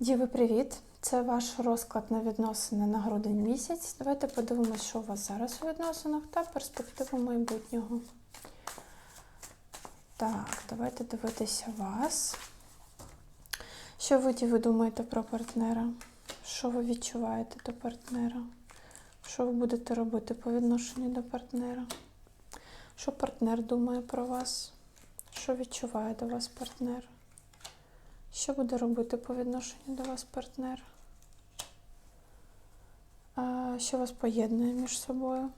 Діви, привіт! Це ваш розклад на відносини на грудень місяць. Давайте подивимося, що у вас зараз у відносинах та перспективу майбутнього. Так, давайте дивитися вас. Що ви, діви, думаєте про партнера? Що ви відчуваєте до партнера? Що ви будете робити по відношенню до партнера? Що партнер думає про вас? Що відчуває до вас партнер? Що буде робити по відношенню до вас партнер? Що вас поєднує між собою?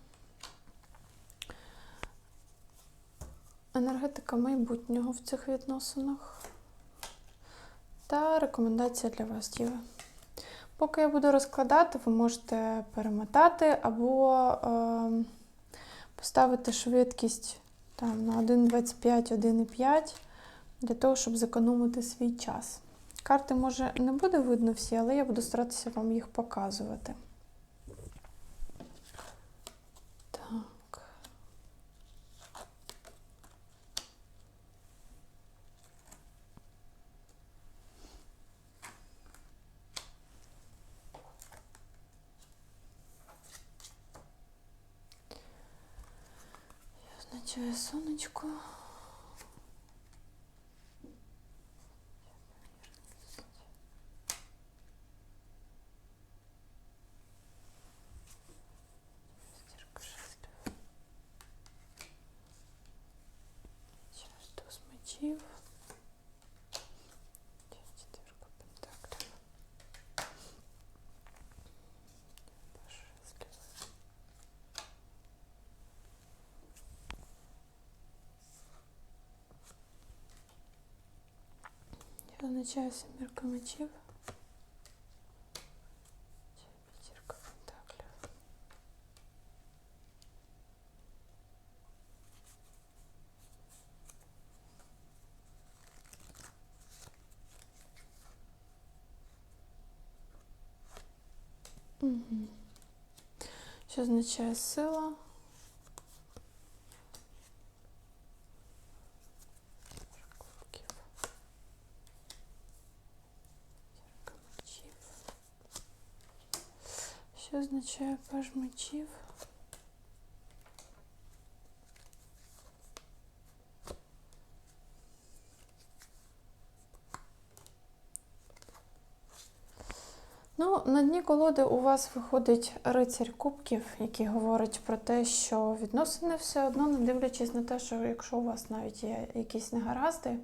Енергетика майбутнього в цих відносинах. Та рекомендація для вас, діви. Поки я буду розкладати, ви можете перемотати або е, поставити швидкість там, на 1,25, 1,5 для того, щоб зекономити свій час. Карти, може, не буде видно всі, але я буду старатися вам їх показувати. Що означає семірка мечів? П'ятірка пентаклів. Угу. Що означає сила? Означає паж мечів? Ну, на дні колоди у вас виходить рицарь кубків, який говорить про те, що відносини все одно, не дивлячись на те, що якщо у вас навіть є якісь негаразди,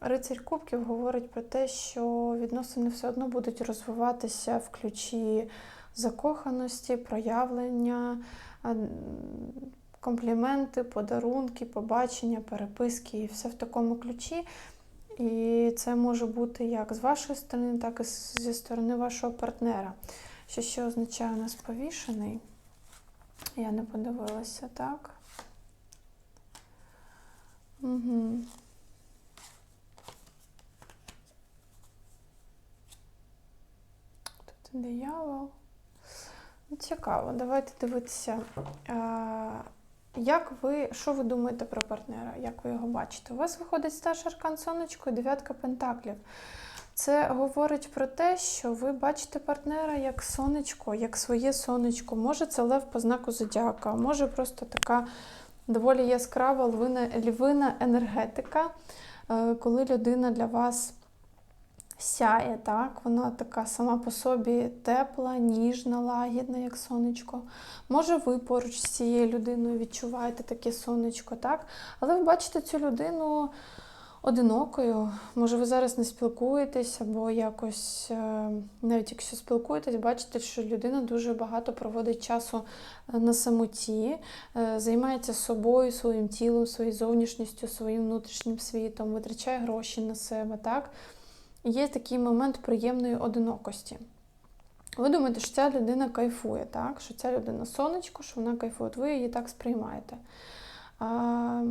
рицарь кубків говорить про те, що відносини все одно будуть розвиватися в ключі закоханості, проявлення, компліменти, подарунки, побачення, переписки і все в такому ключі. І це може бути як з вашої сторони, так і зі сторони вашого партнера. Що ще означає у нас повішений? Я не подивилася, так? Угу. Диявол. Ну, Цікаво, давайте дивитися. Як ви, що ви думаєте про партнера? Як ви його бачите? У вас виходить старший аркан сонечко і дев'ятка пентаклів. Це говорить про те, що ви бачите партнера як сонечко, як своє сонечко. Може, це лев по знаку зодіака, може просто така доволі яскрава львина, львина енергетика, е, коли людина для вас сяє, так? Вона така сама по собі тепла, ніжна, лагідна, як сонечко. Може, ви поруч з цією людиною відчуваєте таке сонечко, так? Але ви бачите цю людину одинокою. Може, ви зараз не спілкуєтесь, або якось, е, навіть якщо спілкуєтесь, бачите, що людина дуже багато проводить часу е, на самоті, е, займається собою, своїм тілом, своєю зовнішністю, своїм внутрішнім світом, витрачає гроші на себе, так? Є такий момент приємної одинокості. Ви думаєте, що ця людина кайфує, так? Що ця людина сонечко, що вона кайфує, От ви її так сприймаєте. А,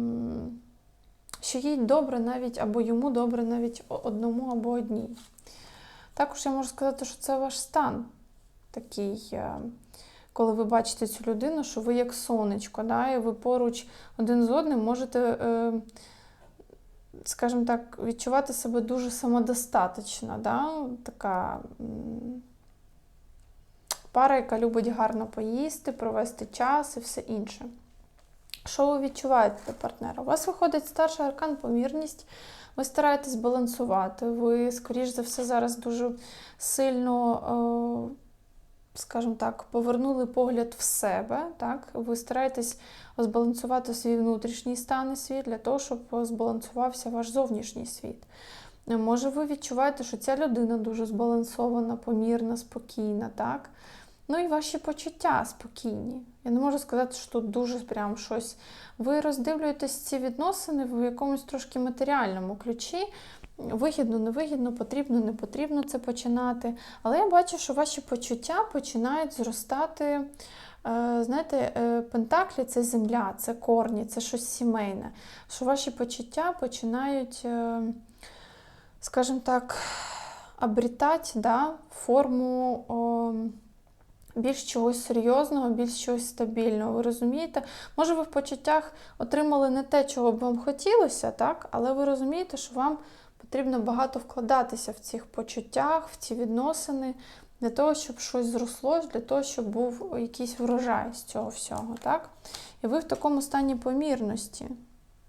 що їй добре навіть, або йому добре навіть одному або одній. Також я можу сказати, що це ваш стан такий, е, коли ви бачите цю людину, що ви як сонечко, да, і ви поруч один з одним можете е, скажімо так, відчувати себе дуже самодостаточно, да? така пара, яка любить гарно поїсти, провести час і все інше. Що ви відчуваєте до партнера? У вас виходить старший аркан помірність, ви стараєтесь балансувати, ви, скоріш за все, зараз дуже сильно, е, скажімо так, повернули погляд в себе. Так? Ви стараєтесь збалансувати свій внутрішній стан і світ для того, щоб збалансувався ваш зовнішній світ. Може, ви відчуваєте, що ця людина дуже збалансована, помірна, спокійна, так? Ну і ваші почуття спокійні. Я не можу сказати, що тут дуже прям щось. Ви роздивлюєтесь ці відносини в якомусь трошки матеріальному ключі. Вигідно, невигідно, потрібно, не потрібно це починати. Але я бачу, що ваші почуття починають зростати. Е, знаєте, е, пентаклі це земля, це корні, це щось сімейне. Що ваші почуття починають, е, скажімо так, обрітати да, форму. О, більш чогось серйозного, більш чогось стабільного. Ви розумієте? Може, ви в почуттях отримали не те, чого б вам хотілося, так? але ви розумієте, що вам потрібно багато вкладатися в цих почуттях, в ці відносини, для того, щоб щось зросло, для того, щоб був якийсь врожай з цього всього. так? І ви в такому стані помірності.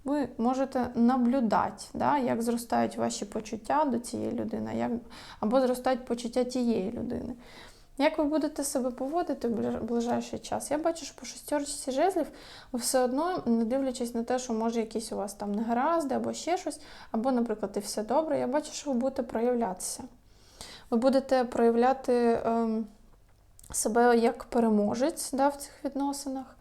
Ви можете наблюдати, да, як зростають ваші почуття до цієї людини, як, або зростають почуття тієї людини. Як ви будете себе поводити в ближайший час? Я бачу, що по шестерці жезлів ви все одно, не дивлячись на те, що може якісь у вас там негаразди або ще щось, або, наприклад, і все добре, я бачу, що ви будете проявлятися. Ви будете проявляти е, себе як переможець да, в цих відносинах.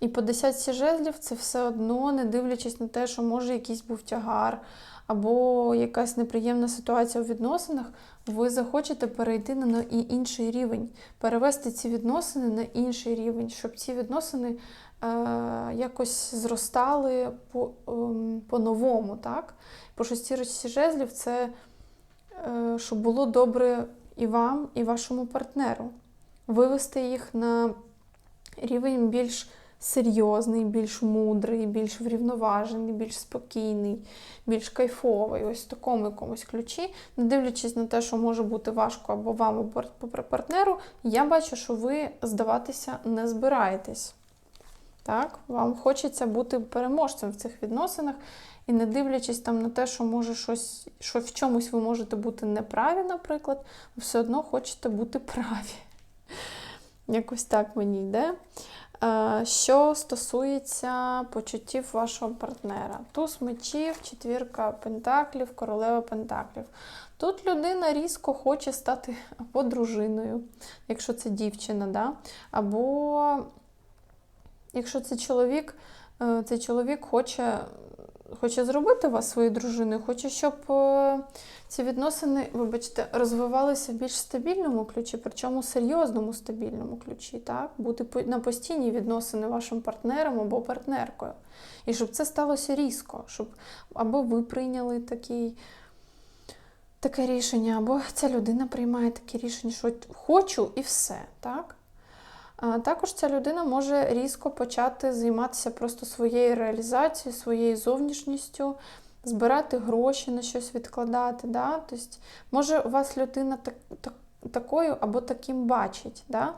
І по десятці жезлів це все одно, не дивлячись на те, що може якийсь був тягар, або якась неприємна ситуація у відносинах, ви захочете перейти на інший рівень, перевести ці відносини на інший рівень, щоб ці відносини е, якось зростали по, е, по-новому. так? По шестірочці жезлів це е, щоб було добре і вам, і вашому партнеру. Вивести їх на рівень більш серйозний, більш мудрий, більш врівноважений, більш спокійний, більш кайфовий, ось в такому якомусь ключі, не дивлячись на те, що може бути важко або вам, або партнеру, я бачу, що ви здаватися не збираєтесь. Так? Вам хочеться бути переможцем в цих відносинах. І не дивлячись там на те, що може щось, що в чомусь ви можете бути неправі, наприклад, ви все одно хочете бути праві. Якось так мені йде. Е, що стосується почуттів вашого партнера, туз мечів, четвірка пентаклів, королева пентаклів. Тут людина різко хоче стати або дружиною, якщо це дівчина, да? або якщо це чоловік, е, цей чоловік хоче хоче зробити вас своєю дружиною, хоче, щоб е, ці відносини, вибачте, розвивалися в більш стабільному ключі, причому серйозному стабільному ключі, так? бути на постійні відносини вашим партнером або партнеркою. І щоб це сталося різко, щоб або ви прийняли такий. Таке рішення, або ця людина приймає таке рішення, що хочу і все. так? Також ця людина може різко почати займатися просто своєю реалізацією, своєю зовнішністю, збирати гроші на щось відкладати. Да? Тобто, Може, у вас людина так, так, такою або таким бачить, да?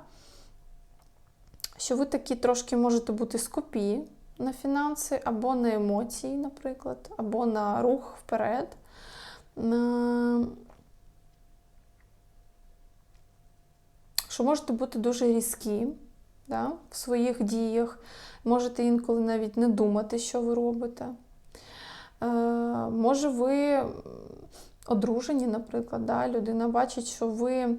що ви такі трошки можете бути скупі на фінанси, або на емоції, наприклад, або на рух вперед. Що можете бути дуже різкі да, в своїх діях, можете інколи навіть не думати, що ви робите. Е, Може, ви одружені, наприклад, да, людина бачить, що ви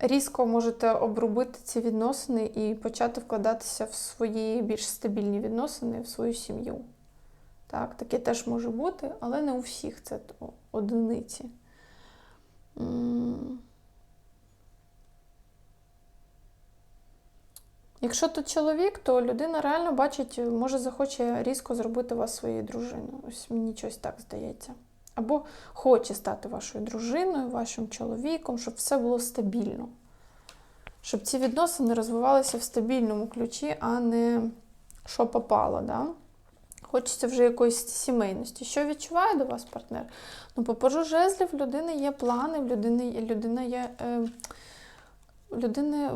різко можете обробити ці відносини і почати вкладатися в свої більш стабільні відносини, в свою сім'ю. Так, Таке теж може бути, але не у всіх це одиниці. Якщо тут чоловік, то людина реально бачить, може захоче різко зробити вас своєю дружиною. Ось мені щось так здається. Або хоче стати вашою дружиною, вашим чоловіком, щоб все було стабільно. Щоб ці відносини розвивалися в стабільному ключі, а не що попало. Да? Хочеться вже якоїсь сімейності. Що відчуває до вас партнер? Ну, по пажу жезлів в людини є плани, в людини, людина є. Е, людини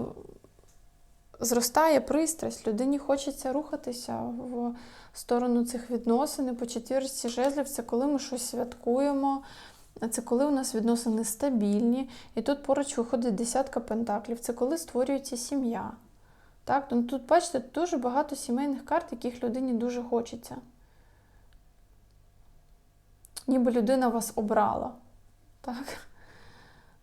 зростає пристрасть, людині хочеться рухатися в сторону цих відносин. І по четвірці жезлів це коли ми щось святкуємо, це коли у нас відносини стабільні. І тут поруч виходить десятка пентаклів. Це коли створюється сім'я. Так? Ну, тут, бачите, дуже багато сімейних карт, яких людині дуже хочеться. Ніби людина вас обрала. Так?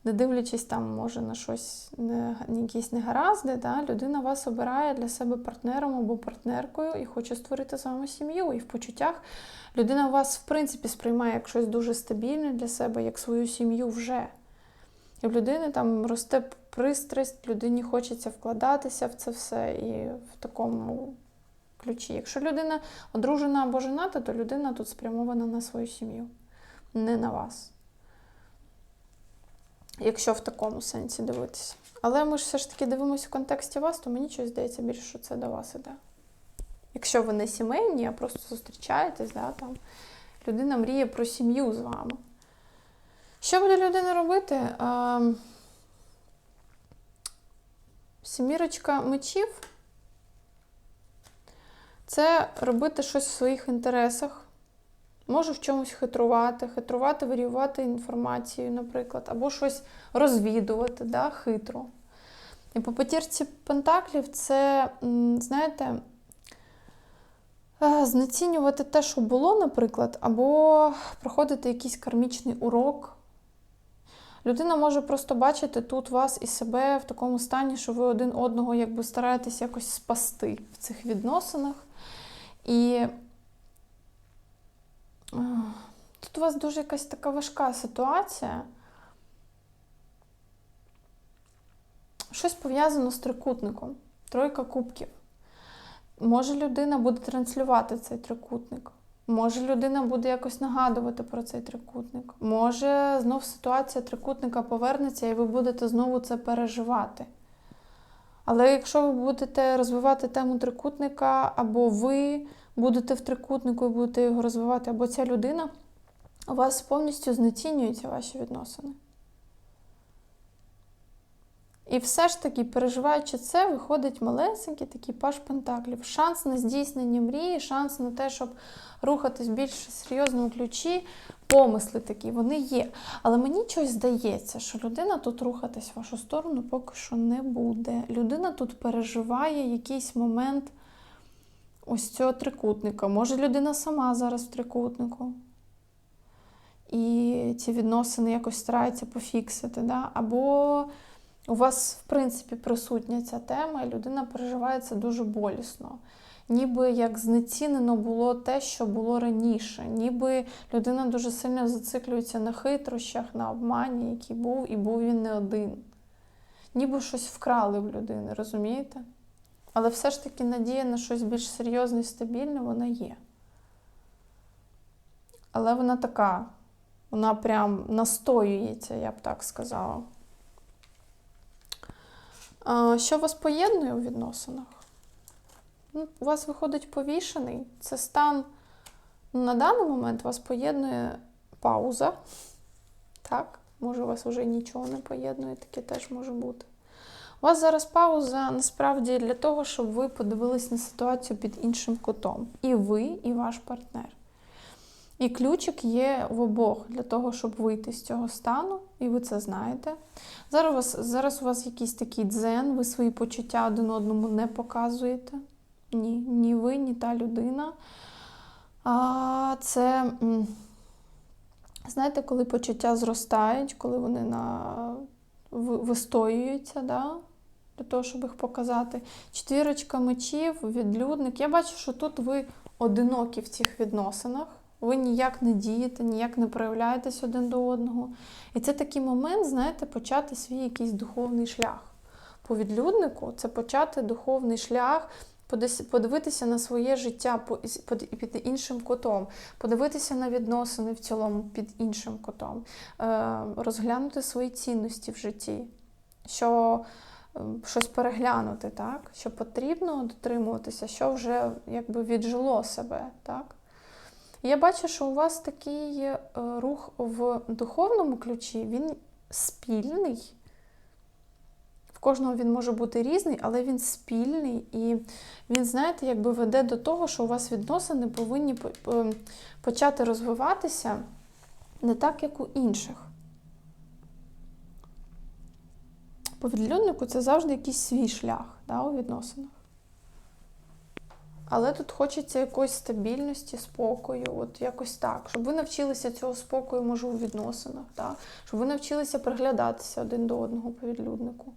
Не дивлячись там, може, на щось, не, якісь негаразди, да? людина вас обирає для себе партнером або партнеркою і хоче створити з вами сім'ю. І в почуттях людина вас, в принципі, сприймає як щось дуже стабільне для себе, як свою сім'ю вже. І в людини там росте пристрасть, людині хочеться вкладатися в це все і в такому ключі. Якщо людина одружена або жената, то людина тут спрямована на свою сім'ю, не на вас. Якщо в такому сенсі дивитися. Але ми ж все ж таки дивимося в контексті вас, то мені щось здається більше, що це до вас іде. Якщо ви не сімейні, а просто зустрічаєтесь, да, там, людина мріє про сім'ю з вами. Що буде людина робити? Ем, Сімірочка мечів це робити щось в своїх інтересах. Може в чомусь хитрувати, хитрувати, варіювати інформацію, наприклад, або щось розвідувати, да, хитро. І по потірці пентаклів це, знаєте, е, знецінювати те, що було, наприклад, або проходити якийсь кармічний урок. Людина може просто бачити тут вас і себе в такому стані, що ви один одного якби стараєтесь якось спасти в цих відносинах. І тут у вас дуже якась така важка ситуація. Щось пов'язано з трикутником. Тройка кубків. Може людина буде транслювати цей трикутник. Може, людина буде якось нагадувати про цей трикутник. Може, знов ситуація трикутника повернеться, і ви будете знову це переживати. Але якщо ви будете розвивати тему трикутника, або ви будете в трикутнику і будете його розвивати, або ця людина, у вас повністю знецінюються ваші відносини. І все ж таки, переживаючи це, виходить малесенький такий паш пентаклів. Шанс на здійснення мрії, шанс на те, щоб рухатись в більш серйозному ключі, помисли такі, вони є. Але мені щось здається, що людина тут рухатись в вашу сторону поки що не буде. Людина тут переживає якийсь момент ось цього трикутника. Може, людина сама зараз в трикутнику. І ці відносини якось старається пофіксити. Да? Або у вас, в принципі, присутня ця тема, і людина переживає це дуже болісно. Ніби як знецінено було те, що було раніше. Ніби людина дуже сильно зациклюється на хитрощах, на обмані, який був, і був він не один. Ніби щось вкрали в людини, розумієте? Але все ж таки надія на щось більш серйозне і стабільне вона є. Але вона така, вона прям настоюється, я б так сказала. Що вас поєднує у відносинах? Ну, у вас виходить повішений. Це стан ну, на даний момент вас поєднує пауза. Так, може, у вас вже нічого не поєднує, таке теж може бути. У вас зараз пауза насправді для того, щоб ви подивились на ситуацію під іншим кутом. І ви, і ваш партнер. І ключик є в обох для того, щоб вийти з цього стану, і ви це знаєте. Зараз у вас, зараз у вас якийсь такий дзен, ви свої почуття один одному не показуєте. Ні, ні ви, ні та людина. А це, знаєте, коли почуття зростають, коли вони на, вистоюються, да? Для того, щоб їх показати. Четвірочка мечів, відлюдник. Я бачу, що тут ви одинокі в цих відносинах. Ви ніяк не дієте, ніяк не проявляєтесь один до одного. І це такий момент, знаєте, почати свій якийсь духовний шлях. По відлюднику це почати духовний шлях, подивитися на своє життя під іншим кутом, подивитися на відносини в цілому під іншим кутом, е, розглянути свої цінності в житті, що щось переглянути, так? що потрібно дотримуватися, що вже якби віджило себе. так? Я бачу, що у вас такий е, рух в духовному ключі, він спільний. В кожного він може бути різний, але він спільний. І він, знаєте, якби веде до того, що у вас відносини повинні по- по- почати розвиватися не так, як у інших. По відлюднику це завжди якийсь свій шлях да, у відносинах. Але тут хочеться якоїсь стабільності, спокою, от якось так, щоб ви навчилися цього спокою, може, у відносинах, да? щоб ви навчилися приглядатися один до одного по відлюднику.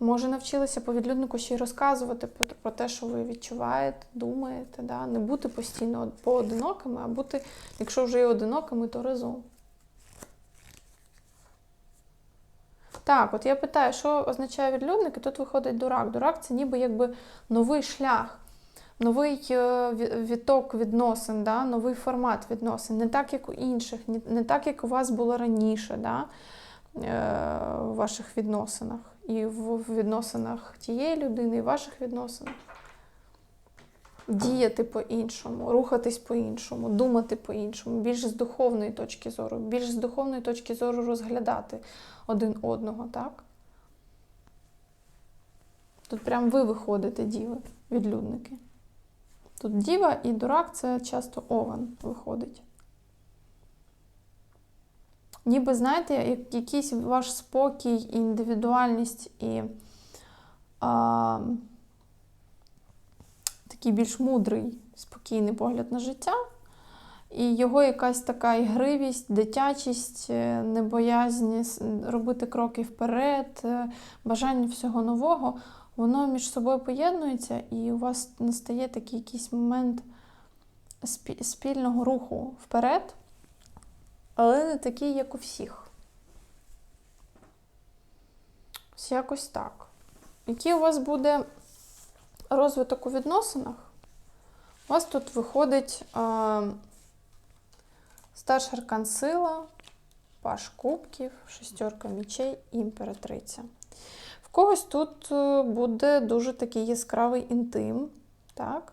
Може, навчилися по відлюднику ще й розказувати про, те, що ви відчуваєте, думаєте, да? не бути постійно поодинокими, а бути, якщо вже і одинокими, то разом. Так, от я питаю, що означає відлюдник, і тут виходить дурак. Дурак це ніби якби новий шлях, новий е, ві- віток відносин, да? новий формат відносин, не так, як у інших, не, так, як у вас було раніше да? е, у ваших відносинах. І в в відносинах тієї людини, і в ваших відносинах. Діяти по-іншому, рухатись по-іншому, думати по-іншому, більш з духовної точки зору, більш з духовної точки зору розглядати один одного, так? Тут прям ви виходите, діви, відлюдники. Тут діва і дурак це часто овен виходить. Ніби, знаєте, якийсь ваш спокій, індивідуальність і а, такий більш мудрий, спокійний погляд на життя. І його якась така ігривість, дитячість, е, небоязнь с- робити кроки вперед, е, бажання всього нового, воно між собою поєднується, і у вас настає такий якийсь момент спільного руху вперед, але не такий, як у всіх. Ось якось так. Який у вас буде розвиток у відносинах? У вас тут виходить. Старший аркан паш кубків, шестерка мічей імператриця. В когось тут е, буде дуже такий яскравий інтим, так?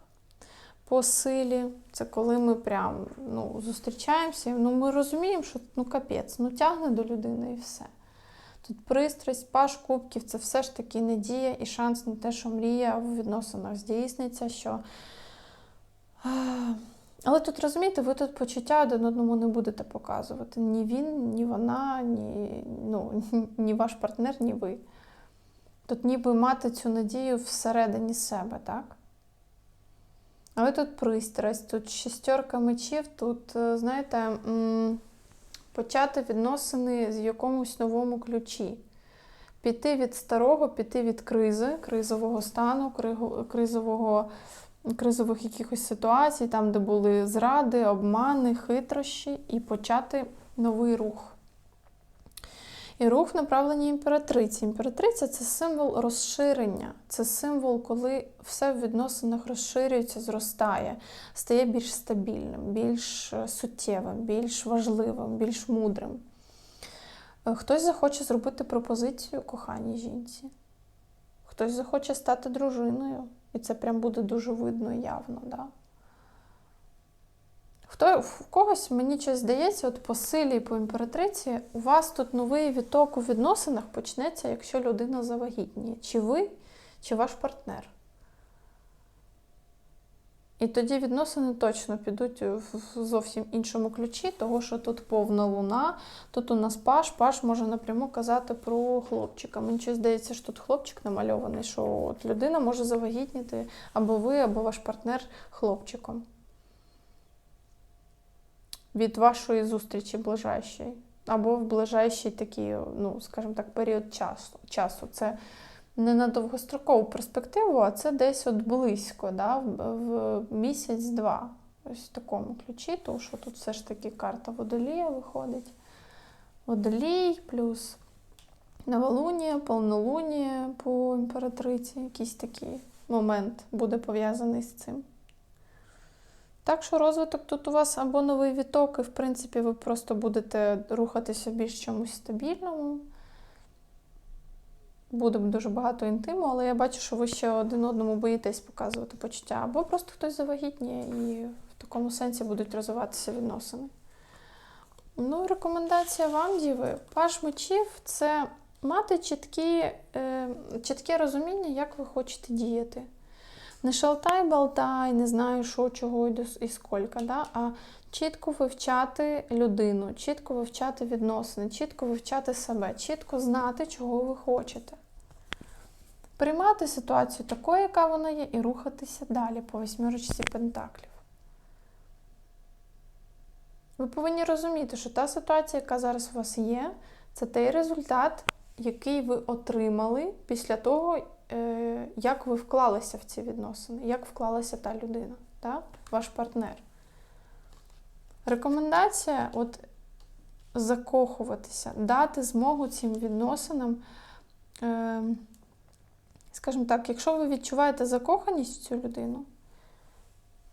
По силі. Це коли ми прям ну, зустрічаємося, ну, ми розуміємо, що ну капець, ну тягне до людини і все. Тут пристрасть, паш кубків це все ж таки надія і шанс на те, що мрія в відносинах здійсниться, що. Але тут розумієте, ви тут почуття один одному не будете показувати. Ні він, ні вона, ні, ну, ні ваш партнер, ні ви. Тут ніби мати цю надію всередині себе, так? Але тут пристрасть, тут шестерка мечів, тут, е, знаєте, почати відносини в якомусь новому ключі. Піти від старого, піти від кризи, кризового стану, кризового кризових якихось ситуацій, там, де були зради, обмани, хитрощі, і почати новий рух. І рух направлення імператриці. Імператриця це символ розширення, це символ, коли все в відносинах розширюється, зростає, стає більш стабільним, більш е, суттєвим, більш важливим, більш мудрим. Е, Хтось захоче зробити пропозицію коханій жінці, хтось захоче стати дружиною. І це прям буде дуже видно явно. Да? Хто, в когось, мені щось здається, от по силі і по імператриці, у вас тут новий віток у відносинах почнеться, якщо людина завагітніє. Чи ви, чи ваш партнер. І тоді відносини точно підуть в зовсім іншому ключі, того що тут повна луна, тут у нас паш, паш може напряму казати про хлопчика. Мені щось здається, що тут хлопчик намальований, що от людина може завагітніти або ви, або ваш партнер хлопчиком. Від вашої зустрічі ближайшої. Або в ближайший такий, ну, скажімо так, період часу. часу. Це не на довгострокову перспективу, а це десь от близько, да, в, місяць-два. Ось в такому ключі, тому що тут все ж таки карта водолія виходить. Водолій плюс новолунія, повнолунія по імператриці. Якийсь такий момент буде пов'язаний з цим. Так що розвиток тут у вас або новий віток, і в принципі ви просто будете рухатися більш чомусь стабільному. Буде дуже багато інтиму, але я бачу, що ви ще один одному боїтесь показувати почуття. Або просто хтось завагітніє і в такому сенсі будуть розвиватися відносини. Ну, рекомендація вам, діви. Паш мечів це мати чіткі, е, чітке розуміння, як ви хочете діяти. Не шалтай, болтай, не знаю, що, чого і, і скільки, да? а чітко вивчати людину, чітко вивчати відносини, чітко вивчати себе, чітко знати, чого ви хочете. Приймати ситуацію такою, яка вона є, і рухатися далі по восьмірочці пентаклів. Ви повинні розуміти, що та ситуація, яка зараз у вас є, це той результат, який ви отримали після того, е, як ви вклалися в ці відносини, як вклалася та людина, та? ваш партнер. Рекомендація от закохуватися, дати змогу цим відносинам. Е, скажімо так, якщо ви відчуваєте закоханість в цю людину,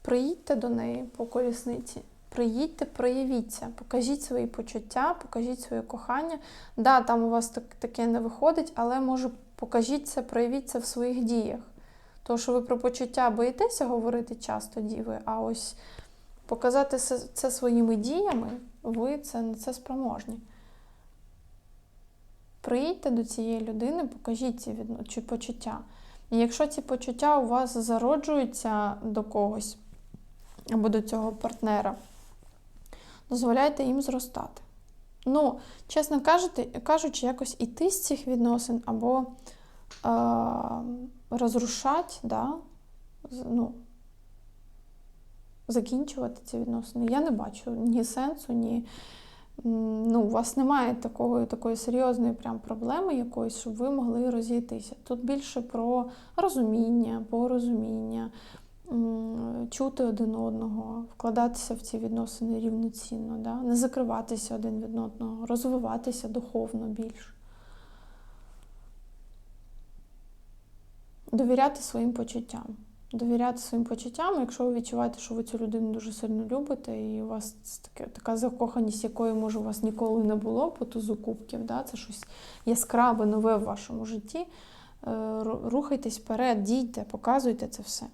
приїдьте до неї по колісниці. Приїдьте, проявіться, покажіть свої почуття, покажіть своє кохання. Да, там у вас так, таке не виходить, але може покажіть це, проявіть це в своїх діях. Тому що ви про почуття боїтеся говорити часто, діви, а ось показати це, своїми діями, ви це, на це спроможні. Приїдьте до цієї людини, покажіть ці відно... почуття. І якщо ці почуття у вас зароджуються до когось або до цього партнера, дозволяйте їм зростати. Ну, чесно кажучи, якось іти з цих відносин або е, розрушати, да, ну, закінчувати ці відносини. Я не бачу ні сенсу, ні. Ну, у вас немає такої, такої серйозної прям проблеми якоїсь, щоб ви могли розійтися. Тут більше про розуміння, порозуміння, чути один одного, вкладатися в ці відносини рівноцінно, да? не закриватися один від одного, розвиватися духовно більше. Довіряти своїм почуттям. Довіряти своїм почуттям, якщо ви відчуваєте, що ви цю людину дуже сильно любите, і у вас таке, така закоханість, якої, може, у вас ніколи не було по тузу кубків, да? це щось яскраве, нове в вашому житті. Е, Рухайтесь вперед, дійте, показуйте це все.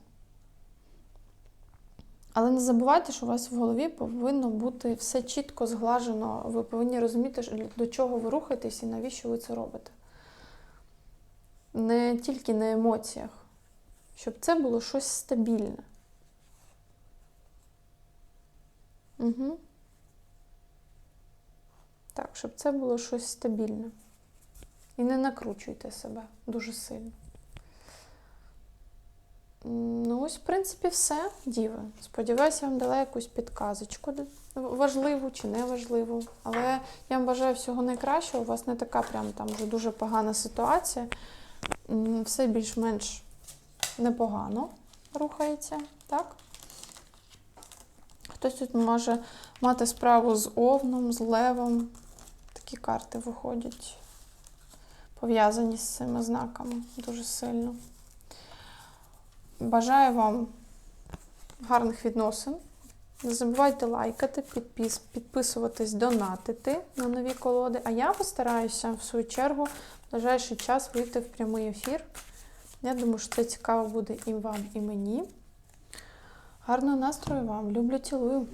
Але не забувайте, що у вас в голові повинно бути все чітко зглажено. Ви повинні розуміти, до чого ви рухаєтесь і навіщо ви це робите. Не тільки на емоціях, щоб це було щось стабільне. Угу. Так, щоб це було щось стабільне. І не накручуйте себе дуже сильно. Ну, ось, в принципі, все, діви. Сподіваюся, я вам дала якусь підказочку важливу чи не важливу. Але я вам бажаю всього найкращого. У вас не така прям там вже дуже погана ситуація. Все більш-менш непогано рухається, так? Хтось тут може мати справу з овном, з левом. Такі карти виходять, пов'язані з цими знаками дуже сильно. Бажаю вам гарних відносин. Не забувайте лайкати, підпис, підписуватись, донатити на нові колоди. А я постараюся, в свою чергу, в ближайший час вийти в прямий ефір. Я думаю, що це цікаво буде і вам, і мені. Гарного настрою вам. Люблю, цілую.